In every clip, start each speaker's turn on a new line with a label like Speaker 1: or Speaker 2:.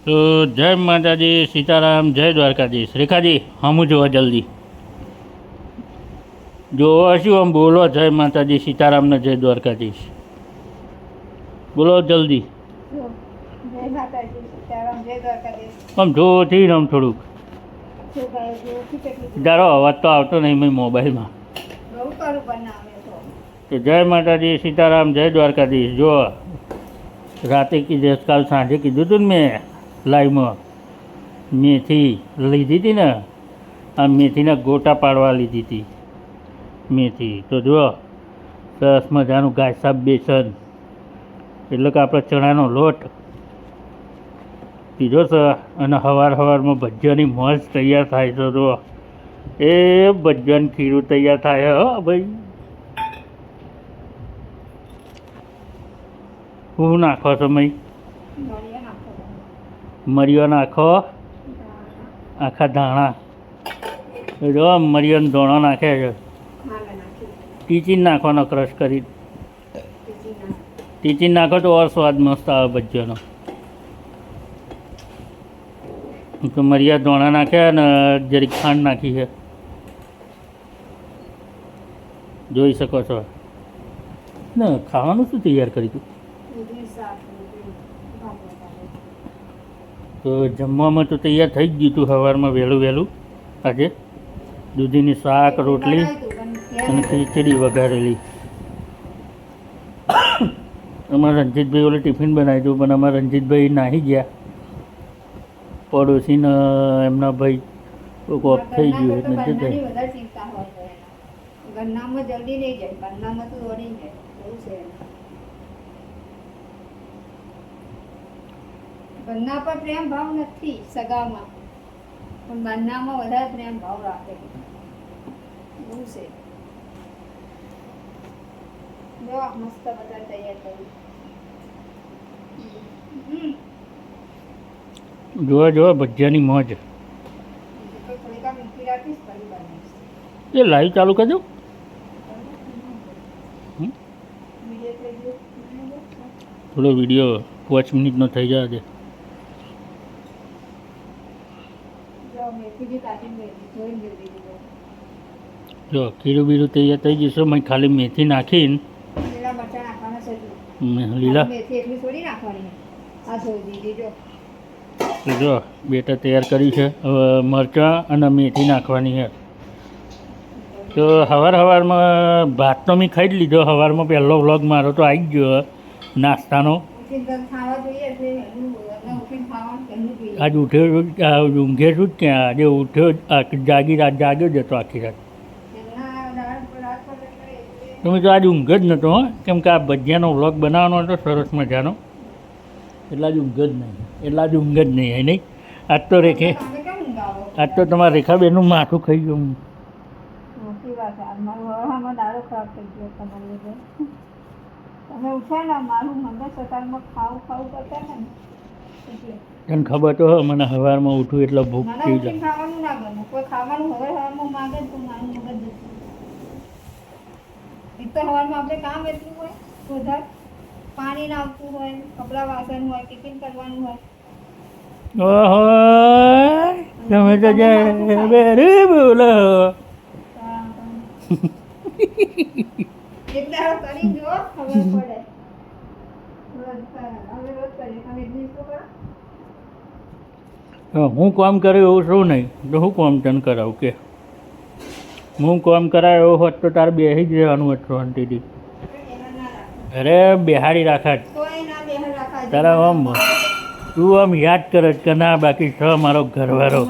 Speaker 1: तो जय माता दी सीताराम जय द्वारका जी रेखा जी हम जो जल्दी। जो हसी
Speaker 2: हम बोलो जय माता जी
Speaker 1: सीताराम ने जय द्वारका जी
Speaker 2: बोलो। जल्दी हम जो
Speaker 1: थी हम थोड़ूक डारो अवाज तो आवतो
Speaker 2: नहीं मैं मोबाइल में
Speaker 1: तो जय माता दी सीताराम जय द्वारकाधीश जो रात की काल सांझे कीधु तू मैं લાઈવમાં. મેથી લીધી હતી ને, આ મેથીના ગોટા પાડવા લીધી હતી. મેથી તો જુઓ, સરસ મજાનું ગાયસાબ બેસન. એટલે કે આપણે ચણાનો લોટ. પીધો છે અને હવાર હવારમાં ભજીયાની મોજ તૈયાર થાય છે, જુઓ. એ ભજીયાનું ખીરું તૈયાર થાય હો ભાઈ. હું નાખો
Speaker 2: સમય
Speaker 1: મરિયોનો આખો આખા ધાણા. જો મરિયોનો ધોણો નાખે છે. ટીચી નાખવાનો ક્રશ કરી. ટીચી નાખો તો ઓર સ્વાદ મસ્ત આવે ભજીયાનો. તો મરિયા ધોણા નાખ્યા અને જરીક ખાંડ નાખી છે. જોઈ શકો છો. ને ખાવાનું શું તૈયાર કરી તું? તો જમવામાં તો તૈયાર થઈ જ ગયું હતું સવારમાં વહેલું વહેલું. આજે દૂધીની શાક રોટલી અને ખીચડી વઘારેલી. અમારા રણજીતભાઈ ઓલે ટિફિન બનાવી દઉં પણ અમારા રણજીતભાઈ નાહી ગયા. પડોશીના એમના ભાઈ કોક ઓફ થઈ ગયું એટલે
Speaker 2: નથી જલ્દી નહીં જાય બંના પર પ્રેમ ભાવ નથી સગામાં. પણ બાંધનામાં વધારે પ્રેમ ભાવ રાખે. બહુ છે. જો મસ્ત બધા તૈયાર કરી.
Speaker 1: જોવા જોવા ભજીયાની મોજ. એ લાઈવ ચાલુ કરજો. થોડો વીડિયો પાંચ મિનિટનો થઈ જાય
Speaker 2: જો
Speaker 1: કીરું બીરું તૈયાર થઈ જશે મેં ખાલી મેથી નાખીને
Speaker 2: લીલા જો.
Speaker 1: બેટર તૈયાર કર્યું છે. હવે મરચાં અને મેથી નાખવાની છે. તો સવાર સવારમાં ભાતનો મેં ખાઈ જ લીધો. સવારમાં પહેલો વ્લોગ મારો તો આવી જ ગયો નાસ્તાનો. આજે ઉઠ્યો આજ ઊંઘે છું જ ત્યાં, આજે ઉઠ્યો જાગી રાત જાગ્યો જ હતો આખી રાત.
Speaker 2: તમે
Speaker 1: તો આજે ઊંઘ જ નહોતો, હો. કેમ કે આ ભજીયાનો વ્લોગ બનાવવાનો હતો, સરસ મજાનો. એટલા જ ઊંઘ જ નહીં, એટલા જ ઊંઘ જ નહીં એ નહીં? આજ તો રેખે, આજ તો તમારા રેખાબેનનું માથું ખાઈ ગયું
Speaker 2: તમે ઉઠ્યા મારું મમ્મી સકાળમાં ખાવું ખાવું કરતા ને.
Speaker 1: તને ખબર તો હોય મને સવારમાં ઉઠું એટલે ભૂખ થઈ જાય.
Speaker 2: ખાવાનું પાણી નાખવું
Speaker 1: તમે તો જે બોલો. હું કામ કર્યું એવું શું નહીં? તો હું કામ તન કરાવું, કે. હું કોમ કરાય એવો હોત તો તારે બેસી જ રહેવાનું હતું શાંતિથી. અરે
Speaker 2: બિહારી જ.
Speaker 1: તારા આમ તું આમ યાદ કરે કે ના, બાકી છ મારો ઘરવાળો.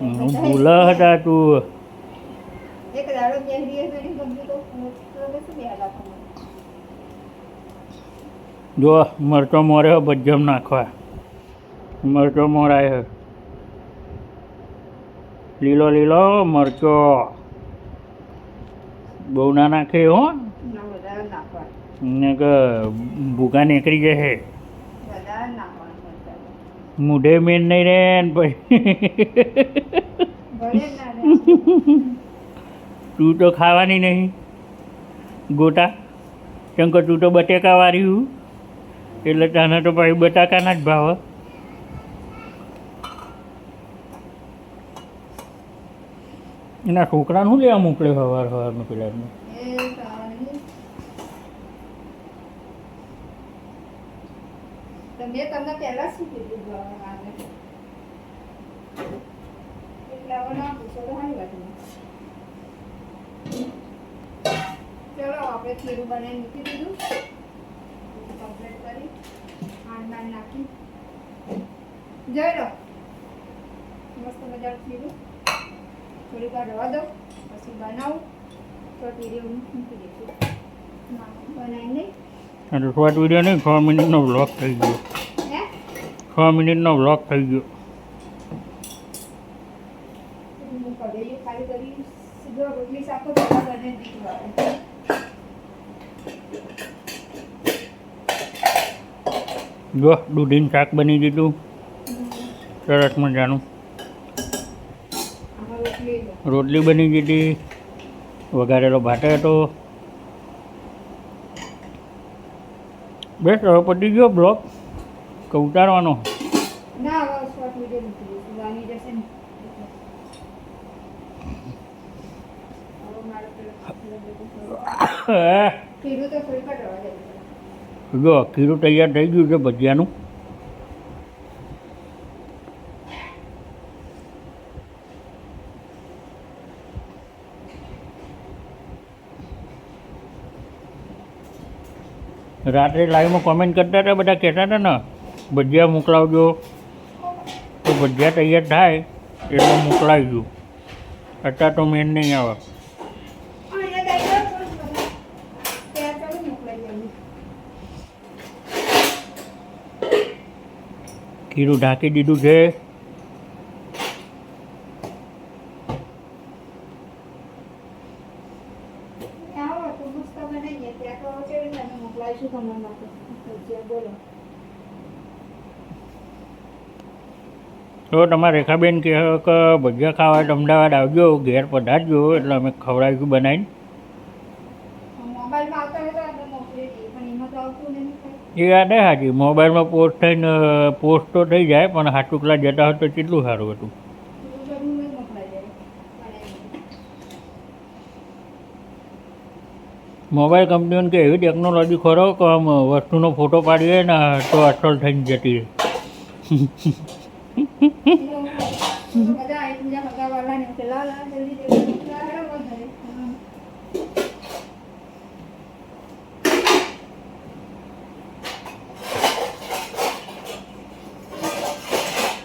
Speaker 1: હું ભૂલા હતા તું. જો મરચો મોર્યો ભજ્જમ નાખવા. મરચો મોરાય લીલો લીલો મરચો. બહુ ના નાખે હો.
Speaker 2: ને
Speaker 1: કે ભૂકા નીકળી જશે. મૂઢે મેન નહીં રે પછી. તું તો ખાવાની નહીં. ગોટા. શંકર તું તો બટેકા વાર્યું. એટલે ત્યાંના તો ભાઈ બટાકાના જ ભાવ એના છોકરાને શું લેવા મોકલે સવાર સવારમાં
Speaker 2: પેલાને? મેં તમને પહેલા શું કીધું ચલો, આપણે ખીરું બનાવી મૂકી દીધું. કમ્પ્લીટ કરી. ખાંડ નાખી. જોઈ લો. મસ્ત મજાનું ખીરું થોડીક વાર રવા દઉં પછી બનાવું. તો તીરી મૂકી દઈશું. બનાવીને
Speaker 1: અને શોર્ટ વીડિયો નહીં છ મિનિટનો બ્લોક થઈ ગયો. છ મિનિટનો બ્લોક થઈ ગયો.
Speaker 2: ખાલી કરી રોટલી દીધું આવે
Speaker 1: જો દૂધીનું શાક બની દીધું સરસ મજાનું.
Speaker 2: રોટલી
Speaker 1: બની દીધી વઘારેલો ભાત હતો. બેસ હવે પતી ગયો બ્લોક કે ઉતારવાનો.
Speaker 2: ના
Speaker 1: જો ખીરું તૈયાર થઈ ગયું છે ભજીયાનું. રાત્રે લાઈવમાં કોમેન્ટ કરતા હતા, બધા કહેતા હતા ને, ભજીયા મોકલાવજો. તો ભજીયા તૈયાર થાય એટલે દઉં અત્યારે તો મેન નહીં આવે
Speaker 2: અહીંયા દઈ દો થોડુંક બધા. ત્યાં ચાલો મોકલાઈ દઈએ.
Speaker 1: ખીરું ઢાંકી દીધું છે.
Speaker 2: તો તમારા
Speaker 1: રેખાબેન કહે કે ભજીયા ખાવા તો અમદાવાદ આવજો ઘેર પધારજો એટલે અમે ખવડાવીશું બનાવીને
Speaker 2: મોબાઈલમાં આવતા હોય તો આપણે મોકલી દઈએ પણ એમાં તો આવતું નહીં કંઈ.
Speaker 1: એ યાદ હાજી મોબાઈલમાં પોસ્ટ થઈને પોસ્ટ તો થઈ જાય પણ હાટુકલા જતા હોય તો કેટલું સારું હતું? મોબાઈલ કંપનીઓને કે એવી ટેકનોલોજી ખરો કે આમ વસ્તુનો ફોટો પાડીએ ને તો અટલ થઈને જતી રહે.
Speaker 2: બધા એકબીજા હગાવાલાને કે લા લા જલ્દી જલ્દી લા હેડો બહુ ઘરે. હમ.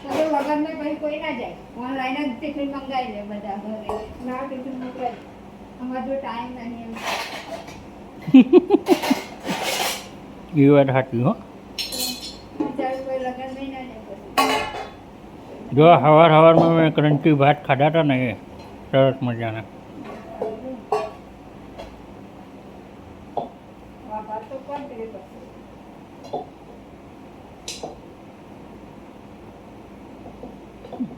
Speaker 2: હવે વગરને ના જાય. ઓનલાઈન જ ટિફિન મંગાવી લે બધા ઘરે. ના ટિફિન મોકલાય અમારો જો ટાઈમ નહીં એમ.
Speaker 1: એ વાત સાચી હો
Speaker 2: બિચારું કોઈ લગન નહીં ના જાય પછી.
Speaker 1: જો હવાર હવારમાં મેં ક્રંચી ભાત ખાધા હતા ને સરસ મજાના
Speaker 2: આ વાત તો કોણ કરે પછી
Speaker 1: તો ભરી જ લે ને ડબ્બામાં
Speaker 2: તો એ તો કરું છું જમામાં જ કરું એટલે પડે ખાલી કરું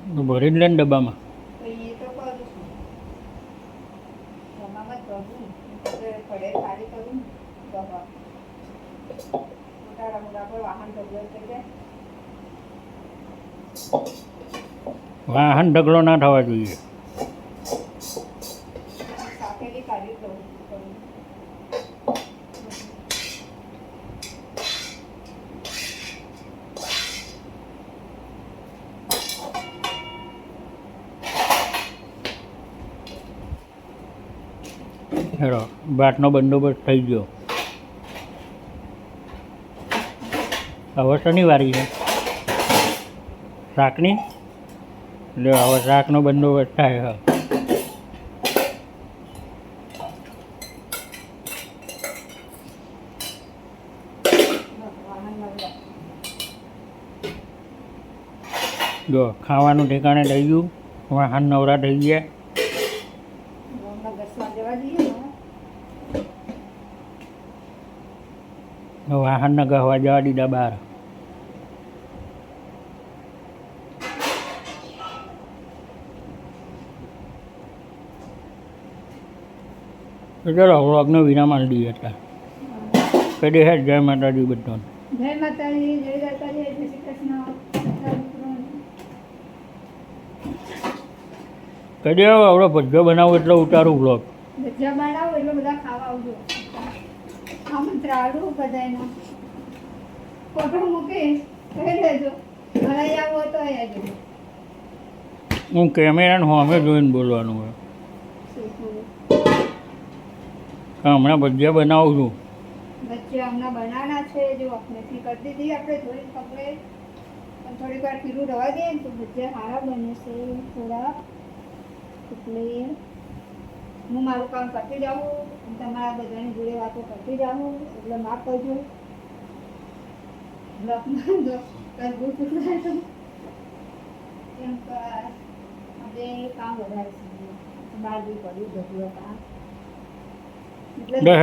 Speaker 2: ને કોઈ વાહન ઢગલો થઈ જાય.
Speaker 1: વાહન ઢગલો ના થવા જોઈએ
Speaker 2: સાકેલી કાઢી દઉં કરું
Speaker 1: હેરો ભાતનો બંદોબસ્ત થઈ ગયો. હવે શનિવારી છે. શાકની? એટલે હવે શાકનો બંદોબસ્ત થાય હા જો, ખાવાનું ઠેકાણે થઈ ગયું. વાહન નવરા થઈ ગયા
Speaker 2: હમણાં ઘસવા જવા દઈએ ને
Speaker 1: વાહનને ગહવા જવા દીધા બહાર ચલો વ્લોગનો વિરામ આપી દઈએ હતા કહી દે જય માતાજી બધાને.
Speaker 2: જય માતાજી જય દાતાજી જય શ્રી કૃષ્ણ. બધા મિત્રોને.
Speaker 1: કહી દે હવે ભજ્જો બનાવો એટલે ઉતારું બ્લોગ
Speaker 2: ભજ્જો બનાવો એટલે બધા ખાવા આવજો. આમંત્રાળું બધાયનો. ફોટો મૂકીશ કહી દેજો ભરાઈ આવો તો અહીંયા જજો
Speaker 1: હું કેમેરાને સામે જોઈને બોલવાનું હોય. હમણાં ભજીયા બનાવું છું.
Speaker 2: બચ્ચે હમણાં બનાવના છે જો મેથી કરી દીધી આપણે થોડી કપડે પણ થોડીક વાર પીરું રવા દઈએ ને તો ભજીયા સારા બને છે થોડા. એટલે હું મારું કામ કરતી જાઉં તમારા બધાની જોડે વાતો કરતી જાઉં એટલે માફ કરજો. બ્લોકમાં જો કરવું શું થાય તો કેમ કે આજે કામ વધારે છે બહાર બી પડ્યું બધું કામ. એટલે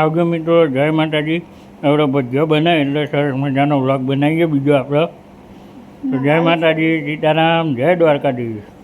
Speaker 1: આવજો મિત્રો જય માતાજી. હવે ભજ્યો બનાવે એટલે સરસ મજાનો વ્લોગ બનાવીએ બીજો આપણો તો જય માતાજી સીતારામ જય દ્વારકાધીશ.